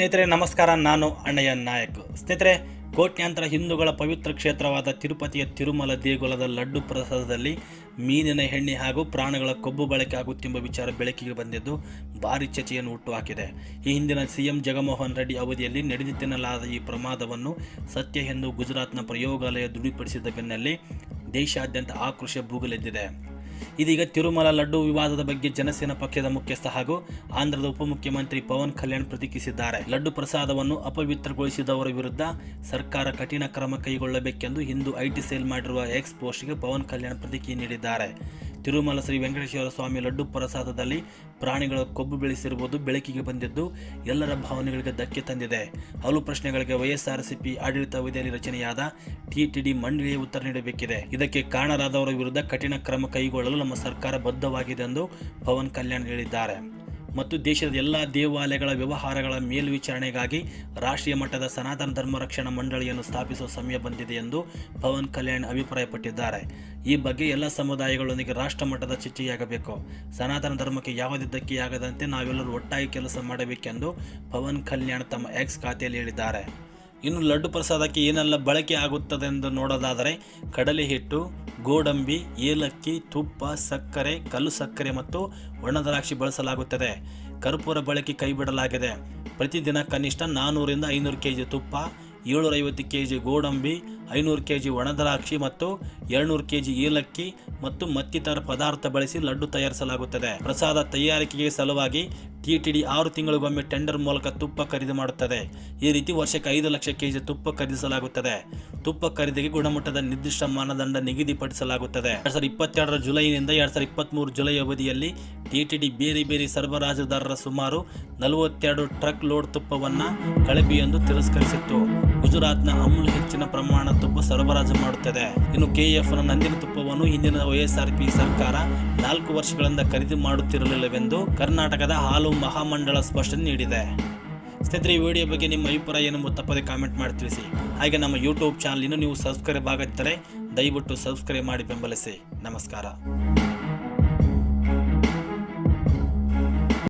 ಸ್ನೇಹಿತರೆ, ನಮಸ್ಕಾರ. ನಾನು ಅಣ್ಣಯ್ಯ ನಾಯಕ್. ಸ್ನೇಹಿತರೆ, ಕೋಟ್ಯಾಂತರ ಹಿಂದೂಗಳ ಪವಿತ್ರ ಕ್ಷೇತ್ರವಾದ ತಿರುಪತಿಯ ತಿರುಮಲ ದೇಗುಲದ ಲಡ್ಡು ಪ್ರಸಾದದಲ್ಲಿ ಮೀನಿನ ಎಣ್ಣೆ ಹಾಗೂ ಪ್ರಾಣಗಳ ಕೊಬ್ಬು ಬಳಕೆ ಆಗುತ್ತೆಂಬ ವಿಚಾರ ಬೆಳಕಿಗೆ ಬಂದಿದ್ದು ಭಾರಿ ಚರ್ಚೆಯನ್ನು ಹುಟ್ಟುಹಾಕಿದೆ. ಈ ಹಿಂದಿನ ಸಿಎಂ ಜಗನ್ಮೋಹನ್ ರೆಡ್ಡಿ ಅವಧಿಯಲ್ಲಿ ನಡೆದಿತ್ತೆನ್ನಲಾದ ಈ ಪ್ರಮಾದವನ್ನು ಸತ್ಯ ಎಂದು ಗುಜರಾತ್ನ ಪ್ರಯೋಗಾಲಯ ದೃಢಪಡಿಸಿದ ಬೆನ್ನಲ್ಲೇ ದೇಶಾದ್ಯಂತ ಆಕ್ರೋಶ ಭೂಗಲೆದ್ದಿದೆ. ಇದೀಗ ತಿರುಮಲ ಲಡ್ಡು ವಿವಾದದ ಬಗ್ಗೆ ಜನಸೇನಾ ಪಕ್ಷದ ಮುಖ್ಯಸ್ಥ ಹಾಗೂ ಆಂಧ್ರದ ಉಪಮುಖ್ಯಮಂತ್ರಿ ಪವನ್ ಕಲ್ಯಾಣ್ ಪ್ರತಿಕ್ರಿಯಿಸಿದ್ದಾರೆ. ಲಡ್ಡು ಪ್ರಸಾದವನ್ನು ಅಪವಿತ್ರಗೊಳಿಸಿದವರ ವಿರುದ್ಧ ಸರ್ಕಾರ ಕಠಿಣ ಕ್ರಮ ಕೈಗೊಳ್ಳಬೇಕೆಂದು ಇಂದು ಐಟಿ ಸೇಲ್ ಮಾಡಿರುವ ಎಕ್ಸ್ ಪೋಸ್ಟ್ಗೆ ಪವನ್ ಕಲ್ಯಾಣ್ ಪ್ರತಿಕ್ರಿಯೆ ನೀಡಿದ್ದಾರೆ. ತಿರುಮಲ ಶ್ರೀ ವೆಂಕಟೇಶ್ವರ ಸ್ವಾಮಿ ಲಡ್ಡು ಪ್ರಸಾದದಲ್ಲಿ ಪ್ರಾಣಿಗಳ ಕೊಬ್ಬು ಬೆಳೆಸಿರುವುದು ಬೆಳಕಿಗೆ ಬಂದಿದ್ದು ಎಲ್ಲರ ಭಾವನೆಗಳಿಗೆ ಧಕ್ಕೆ ತಂದಿದೆ. ಹಲವು ಪ್ರಶ್ನೆಗಳಿಗೆ ವೈಎಸ್ಆರ್ಸಿಪಿ ಆಡಳಿತಾವಧಿಯಲ್ಲಿ ರಚನೆಯಾದ ಟಿಟಿಡಿ ಮಂಡಳಿಯೇ ಉತ್ತರ ನೀಡಬೇಕಿದೆ. ಇದಕ್ಕೆ ಕಾರಣರಾದವರ ವಿರುದ್ಧ ಕಠಿಣ ಕ್ರಮ ಕೈಗೊಳ್ಳಲು ನಮ್ಮ ಸರ್ಕಾರ ಬದ್ಧವಾಗಿದೆ ಎಂದು ಪವನ್ ಕಲ್ಯಾಣ್ ಹೇಳಿದ್ದಾರೆ. ಮತ್ತು ದೇಶದ ಎಲ್ಲ ದೇವಾಲಯಗಳ ವ್ಯವಹಾರಗಳ ಮೇಲ್ವಿಚಾರಣೆಗಾಗಿ ರಾಷ್ಟ್ರೀಯ ಮಟ್ಟದ ಸನಾತನ ಧರ್ಮ ರಕ್ಷಣಾ ಮಂಡಳಿಯನ್ನು ಸ್ಥಾಪಿಸುವ ಸಮಯ ಬಂದಿದೆ ಎಂದು ಪವನ್ ಕಲ್ಯಾಣ್ ಅಭಿಪ್ರಾಯಪಟ್ಟಿದ್ದಾರೆ. ಈ ಬಗ್ಗೆ ಎಲ್ಲ ಸಮುದಾಯಗಳೊಂದಿಗೆ ರಾಷ್ಟ್ರ ಮಟ್ಟದ ಚರ್ಚೆಯಾಗಬೇಕು. ಸನಾತನ ಧರ್ಮಕ್ಕೆ ಯಾವುದೇ ಧಕ್ಕೆಯಾಗದಂತೆ ನಾವೆಲ್ಲರೂ ಒಟ್ಟಾಗಿ ಕೆಲಸ ಮಾಡಬೇಕೆಂದು ಪವನ್ ಕಲ್ಯಾಣ್ ತಮ್ಮ ಎಕ್ಸ್ ಖಾತೆಯಲ್ಲಿ ಹೇಳಿದ್ದಾರೆ. ಇನ್ನು ಲಡ್ಡು ಪ್ರಸಾದಕ್ಕೆ ಏನೆಲ್ಲ ಬಳಕೆ ಆಗುತ್ತದೆ ಎಂದು ನೋಡೋದಾದರೆ, ಕಡಲೆ ಹಿಟ್ಟು ಗೋಡಂಬಿ, ಏಲಕ್ಕಿ, ತುಪ್ಪ, ಸಕ್ಕರೆ, ಕಲ್ಲು ಸಕ್ಕರೆ ಮತ್ತು ಒಣದ್ರಾಕ್ಷಿ ಬಳಸಲಾಗುತ್ತದೆ. ಕರ್ಪೂರ ಬಳಕೆ ಕೈಬಿಡಲಾಗಿದೆ. ಪ್ರತಿದಿನ ಕನಿಷ್ಠ ನಾನ್ನೂರಿಂದ ಐನೂರು ಕೆ ಜಿ ತುಪ್ಪ, ಏಳ್ನೂರೈವತ್ತು ಕೆ ಜಿ ಗೋಡಂಬಿ, ಐನೂರು ಕೆ ಜಿ ಒಣದ್ರಾಕ್ಷಿ ಮತ್ತು ಎರಡುನೂರು ಕೆ ಜಿ ಏಲಕ್ಕಿ ಮತ್ತು ಮತ್ತಿತರ ಪದಾರ್ಥ ಬಳಸಿ ಲಡ್ಡು ತಯಾರಿಸಲಾಗುತ್ತದೆ. ಪ್ರಸಾದ ತಯಾರಿಕೆಗೆ ಸಲುವಾಗಿ ಟಿಟಿಡಿ ಆರು ತಿಂಗಳಿಗೊಮ್ಮೆ ಟೆಂಡರ್ ಮೂಲಕ ತುಪ್ಪ ಖರೀದಿ ಮಾಡುತ್ತದೆ. ಈ ರೀತಿ ವರ್ಷಕ್ಕೆ ಐದು ಲಕ್ಷ ಕೆಜಿ ತುಪ್ಪ ಖರೀದಿಸಲಾಗುತ್ತದೆ. ತುಪ್ಪ ಖರೀದಿಗೆ ಗುಣಮಟ್ಟದ ನಿರ್ದಿಷ್ಟ ಮಾನದಂಡ ನಿಗದಿಪಡಿಸಲಾಗುತ್ತದೆ. ಎರಡ್ ಸಾವಿರದ ಇಪ್ಪತ್ತೆರಡರ ಜುಲೈನಿಂದ ಎರಡ್ ಸಾವಿರದ ಇಪ್ಪತ್ತ್ಮೂರು ಜುಲೈ ಅವಧಿಯಲ್ಲಿ ಟಿಟಿಡಿ ಬೇರೆ ಬೇರೆ ಸರಬರಾಜುದಾರರ ಸುಮಾರು ನಲವತ್ತೆರಡು ಟ್ರಕ್ ಲೋಡ್ ತುಪ್ಪವನ್ನು ಕಳಪೆ ಎಂದು ತಿರಸ್ಕರಿಸಿತ್ತು. ಗುಜರಾತ್ನ ಅಮೂಲ್ ಹೆಚ್ಚಿನ ಪ್ರಮಾಣ ತುಪ್ಪ ಸರಬರಾಜು ಮಾಡುತ್ತದೆ. ಇನ್ನು ಕೆಎಫ್ನ ನಂದಿನ ತುಪ್ಪವನ್ನು ಹಿಂದಿನ ವೈಎಸ್ಆರ್ಪಿ ಸರ್ಕಾರ ನಾಲ್ಕು ವರ್ಷಗಳಿಂದ ಖರೀದಿ ಮಾಡುತ್ತಿರಲಿಲ್ಲವೆಂದು ಕರ್ನಾಟಕದ ಹಾಲು ಮಹಾಮಂಡಳ ಸ್ಪಷ್ಟನೆ ನೀಡಿದೆ. ಸ್ನೇಹಿತರೆ, ಈ ವಿಡಿಯೋ ಬಗ್ಗೆ ನಿಮ್ಮ ಅಭಿಪ್ರಾಯ ಏನು ತಪ್ಪದೆ ಕಾಮೆಂಟ್ ಮಾಡಿ ತಿಳಿಸಿ. ಹಾಗೆ ನಮ್ಮ ಯೂಟ್ಯೂಬ್ ಚಾನಲ್ ಇನ್ನೂ ನೀವು ಸಬ್ಸ್ಕ್ರೈಬ್ ಆಗದಿದ್ದರೆ ದಯವಿಟ್ಟು ಸಬ್ಸ್ಕ್ರೈಬ್ ಮಾಡಿ ಬೆಂಬಲಿಸಿ. ನಮಸ್ಕಾರ.